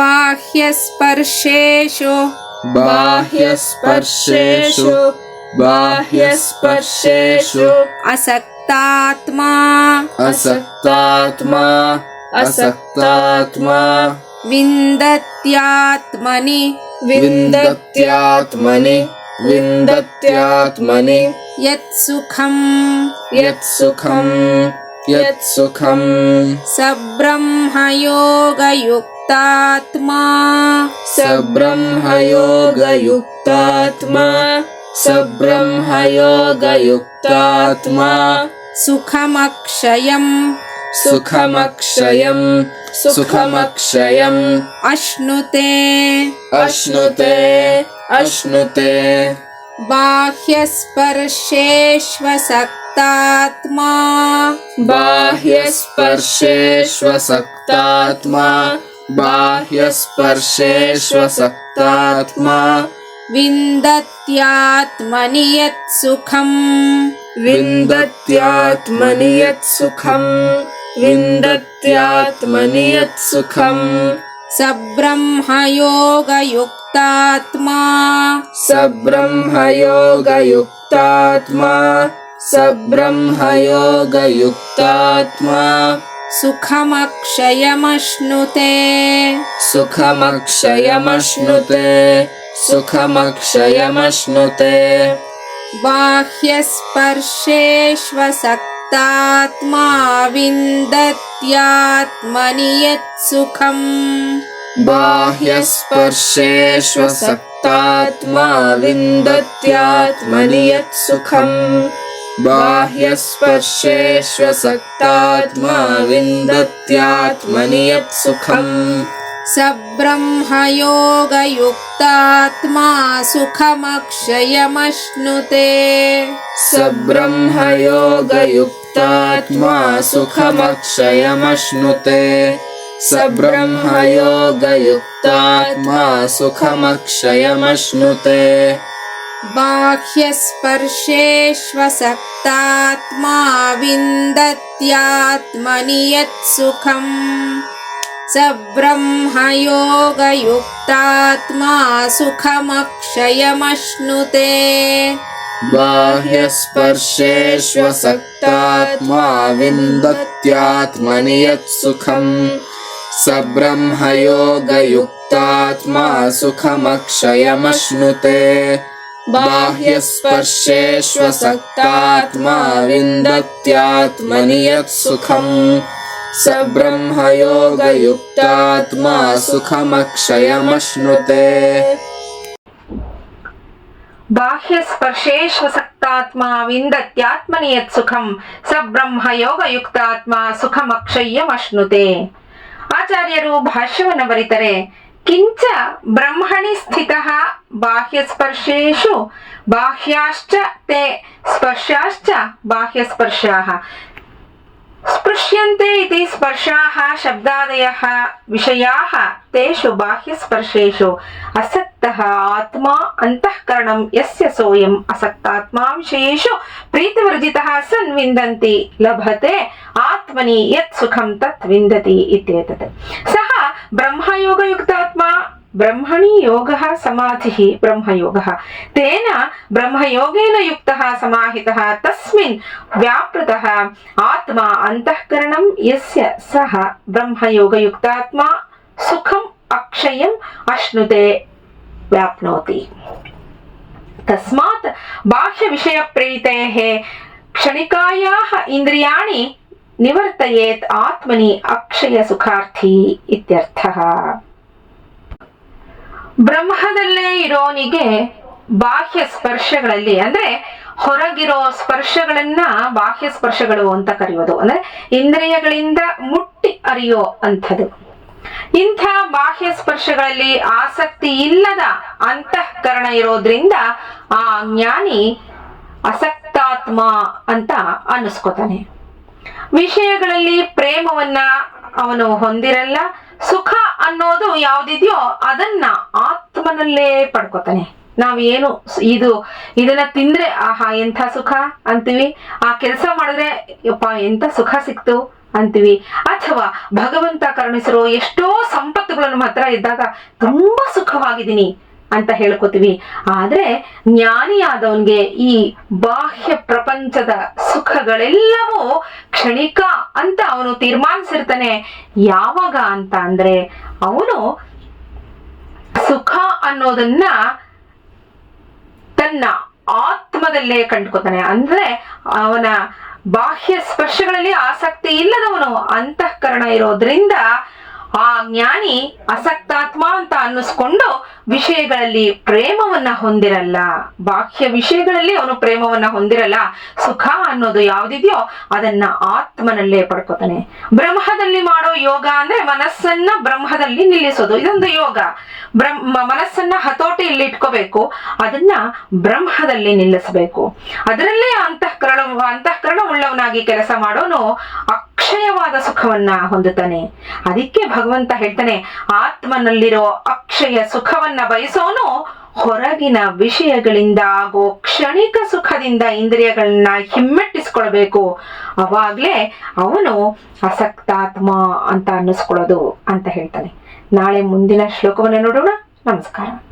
बाह्यस्पर्शेषु। बाह्यस्पर्शेषु। बाह्यस्पर्शेषु। असक्तात्मा। असक्तात्मा। असक्तात्मा। विन्दत्यात्मनि। विन्दत्यात्मनि। विन्दत्यात्मनि। यत्सुखम्। यत्सुखम् यत् सुखम् स ब्रह्मयोगयुक्तात्मा सब्रह्मयोगयुक्तात्मा। सब्रह्मयोगयुक्तात्मा। सुखमक्षयम्। सुखमक्षयम्। सुखमक्षयम्। अश्नुते। अश्नुते। अश्नुते। बाह्यस्पर्शेष्वसक् बाह्यस्पर्शेष्वसक्तात्मा बाह्यस्पर्शेष्वसक्तात्मा। बाह्यस्पर्शेष्वसक्तात्मा। विन्दत्यात्मनि यत्सुखम् विन्दत्यात्मनि यत्सुखम् विन्दत्यात्मनि यत्सुखम् स ब्रह्मयोगयुक्तात्मा स ब्रह्मयोगयुक्तात्मा स ब्रह्मयोगयुक्तात्मा सुखमक्षयमश्नुते। सुखमक्षयमश्नुते। सुखमक्षयमश्नुते। बाह्यस्पर्शेष्वसक्तात्मा विन्दत्यात्मनि यत्सुखम्। बाह्यस्पर्शेष्वसक्तात्मा विन्दत्यात्मनि यत्सुखम् बाह्यस्पर्शेष्वसक्तात्मा विन्दत्यात्मनि यत्सुखम्। स ब्रह्मयोगयुक्तात्मा सुखमक्षयमश्नुते। स ब्रह्मयोगयुक्तात्मा सुखमक्षयमश्नुते। स ब्रह्मयोगयुक्तात्मा सुखमक्षयमश्नुते बाह्यस्पर्शेष्वसक्तात्मा विन्दत्यात्मनि यत्सुखम् स ब्रह्मयोगयुक्तात्मा सुखमक्षयमश्नुते। बाह्यस्पर्शेष्वसक्तात्मा विन्दत्यात्मनि यत्सुखम् स ब्रह्मयोगयुक्तात्मा सुखमक्षयमश्नुते बाह्यस्पर्शेष्वसक्तात्मा विन्दत्यात्मनि यत्सुखम् स ब्रह्मयोगयुक्तात्मा सुखमक्षयमश्नुते ಬಾಹ್ಯಸ್ಪರ್ಶೇಶ್ವಸಕ್ತಾತ್ಮ ವಿಂದತ್ಯಾತ್ಮನಿ ಯತ್ಸುಖಂ ಸ ಬ್ರಹ್ಮಯೋಗಯುಕ್ತಾತ್ಮ ಸುಖಮಕ್ಷಯ್ಯಮಶ್ನುತೆ ಆಚಾರ್ಯರು ಭಾಷ್ಯವನ್ನು ಬರೀತಾರೆ ಕಿಂಚ ಬ್ರಹ್ಮಣಿ ಸ್ಥಿತ ಬಾಹ್ಯಸ್ಪರ್ಶೇಷು. ಬಾಹ್ಯಾಶ್ಚ ತೇ ಸ್ಪರ್ಶಾಶ್ಚ ಬಾಹ್ಯಸ್ಪರ್ಶಾಃ ಸ್ಪೃಶ್ಯಂತೆ ಇತಿ ಸ್ಪರ್ಶಾಃ ಶಬ್ದಾದಯಃ ವಿಷಯಾಃ ತೇಷು ಬಾಹ್ಯಸ್ಪರ್ಶೇಷು. ಅಸಕ್ತಃ ಆತ್ಮಾ ಅಂತಃಕರಣಂ ಯಸ್ಯ ಸೋಯಂ ಅಸಕ್ತಾತ್ಮಾ ವಿಷಯೇಷು. ಪ್ರೀತಿವರ್ಜಿತಃ ಸನ್ ವಿಂದಂತಿ ಲಭತೆ ಆತ್ಮನಿ ಯತ್ ಸುಖಂ ತತ್ ವಿಂದತಿ ಇತ್ಯೇತತ್. ಸಹ ಬ್ರಹ್ಮಯೋಗಯುಕ್ತಾತ್ಮ ಬ್ರಹ್ಮಣಿ ಯೋಗ ಸಮಾಧಿ ಬ್ರಹ್ಮಯೋಗ. ತೇನ ಬ್ರಹ್ಮಯೋಗೇನ ಯುಕ್ತ ಸಮಾಹಿತ ತಸ್ಮಿನ್ ವ್ಯಾಪೃತ ಆತ್ಮ ಅಂತಃಕರಣಂ ಯಸ್ಯ ಸಹ ಬ್ರಹ್ಮಯೋಗಯುಕ್ತಾತ್ಮ ಸುಖಂ ಅಕ್ಷಯಂ ಅಶ್ನುತೆ ವ್ಯಾಪ್ನೋತಿ. ತಸ್ಮಾತ್ ಬಾಹ್ಯ ವಿಷಯ ಪ್ರೀತೆ ಕ್ಷಣಿಕಾಯಾ ಇಂದ್ರಿಯಾಣಿ ನಿವರ್ತಯೇತ್ ಆತ್ಮನಿ ಅಕ್ಷಯ ಸುಖಾರ್ಥಿ ಇತ್ಯರ್ಥಃ. ಬ್ರಹ್ಮದಲ್ಲೇ ಇರೋನಿಗೆ ಬಾಹ್ಯ ಸ್ಪರ್ಶಗಳಲ್ಲಿ, ಅಂದ್ರೆ ಹೊರಗಿರೋ ಸ್ಪರ್ಶಗಳನ್ನ ಬಾಹ್ಯ ಸ್ಪರ್ಶಗಳು ಅಂತ ಕರೆಯೋದು ಅಂದ್ರೆ ಇಂದ್ರಿಯಗಳಿಂದ ಮುಟ್ಟಿ ಅರಿಯೋ ಅಂಥದ್ದು. ಇಂಥ ಬಾಹ್ಯ ಸ್ಪರ್ಶಗಳಲ್ಲಿ ಆಸಕ್ತಿ ಇಲ್ಲದ ಅಂತಃಕರಣ ಇರೋದ್ರಿಂದ ಆ ಜ್ಞಾನಿ ಅಸಕ್ತಾತ್ಮ ಅಂತ ಅನ್ನಿಸ್ಕೋತಾನೆ. ವಿಷಯಗಳಲ್ಲಿ ಪ್ರೇಮವನ್ನ ಅವನು ಹೊಂದಿರಲ್ಲ, ಸುಖ ಅನ್ನೋದು ಯಾವ್ದಿದೆಯೋ ಅದನ್ನ ಆತ್ಮನಲ್ಲೇ ಪಡ್ಕೋತಾನೆ. ಏನು ಇದು, ಇದನ್ನ ತಿಂದ್ರೆ, ಆಹಾ, ಎಂಥ ಸುಖ ಅಂತೀವಿ? ಆ ಕೆಲಸ ಮಾಡಿದ್ರೆ, ಯಪ್ಪ, ಎಂಥ ಸುಖ ಸಿಕ್ತು ಅಂತೀವಿ? ಅಥವಾ ಭಗವಂತ ಕರುಣಿಸಿರೋ ಎಷ್ಟೋ ಸಂಪತ್ತುಗಳನ್ನು ಮಾತ್ರ ಇದ್ದಾಗ ತುಂಬಾ ಸುಖವಾಗಿದ್ದೀನಿ. ಅಂತ ಹೇಳ್ಕೊತೀವಿ. ಆದ್ರೆ ಜ್ಞಾನಿಯಾದವನ್ಗೆ ಈ ಬಾಹ್ಯ ಪ್ರಪಂಚದ ಸುಖಗಳೆಲ್ಲವೂ ಕ್ಷಣಿಕ ಅಂತ ಅವನು ತೀರ್ಮಾನಿಸಿರ್ತಾನೆ. ಯಾವಾಗ ಅಂತ ಅಂದ್ರೆ ಅವನು ಸುಖ ಅನ್ನೋದನ್ನ ತನ್ನ ಆತ್ಮದಲ್ಲೇ ಕಂಡುಕೊತಾನೆ. ಅಂದ್ರೆ ಅವನ ಬಾಹ್ಯ ಸ್ಪರ್ಶಗಳಲ್ಲಿ ಆಸಕ್ತಿ ಇಲ್ಲದವನು, ಅಂತಃಕರಣ ಇರೋದ್ರಿಂದ ಆ ಜ್ಞಾನಿ ಅಸಕ್ತಾತ್ಮ ಅಂತ ಅನ್ನಿಸ್ಕೊಂಡು ವಿಷಯಗಳಲ್ಲಿ ಪ್ರೇಮವನ್ನ ಹೊಂದಿರಲ್ಲ. ಬಾಹ್ಯ ವಿಷಯಗಳಲ್ಲಿ ಅವನು ಪ್ರೇಮವನ್ನ ಹೊಂದಿರಲ್ಲ. ಸುಖ ಅನ್ನೋದು ಯಾವ್ದಿದೆಯೋ ಅದನ್ನ ಆತ್ಮನಲ್ಲೇ ಪಡ್ಕೋತಾನೆ. ಬ್ರಹ್ಮದಲ್ಲಿ ಮಾಡೋ ಯೋಗ ಅಂದ್ರೆ ಮನಸ್ಸನ್ನ ಬ್ರಹ್ಮದಲ್ಲಿ ನಿಲ್ಲಿಸೋದು. ಇದೊಂದು ಯೋಗ. ಬ್ರಹ್ಮ ಮನಸ್ಸನ್ನ ಹತೋಟಿಯಲ್ಲಿ ಇಟ್ಕೋಬೇಕು. ಅದನ್ನ ಬ್ರಹ್ಮದಲ್ಲಿ ನಿಲ್ಲಿಸಬೇಕು. ಅದರಲ್ಲೇ ಅಂತಃಕರಣ ಅಂತಃಕರಣ ಉಳ್ಳವನಾಗಿ ಕೆಲಸ ಮಾಡೋನು ಅಕ್ಷಯವಾದ ಸುಖವನ್ನ ಹೊಂದುತ್ತಾನೆ. ಅದಕ್ಕೆ ಭಗವಂತ ಹೇಳ್ತಾನೆ, ಆತ್ಮನಲ್ಲಿರೋ ಅಕ್ಷಯ ಸುಖವನ್ನ ಬಯಸೋನು ಹೊರಗಿನ ವಿಷಯಗಳಿಂದ ಆಗೋ ಕ್ಷಣಿಕ ಸುಖದಿಂದ ಇಂದ್ರಿಯಗಳನ್ನ ಹಿಮ್ಮೆಟ್ಟಿಸ್ಕೊಳ್ಬೇಕು. ಅವಾಗ್ಲೇ ಅವನು ಅಸಕ್ತಾತ್ಮ ಅಂತ ಅನ್ನಿಸ್ಕೊಳ್ಳೋದು ಅಂತ ಹೇಳ್ತಾನೆ. ನಾಳೆ ಮುಂದಿನ ಶ್ಲೋಕವನ್ನು ನೋಡೋಣ. ನಮಸ್ಕಾರ.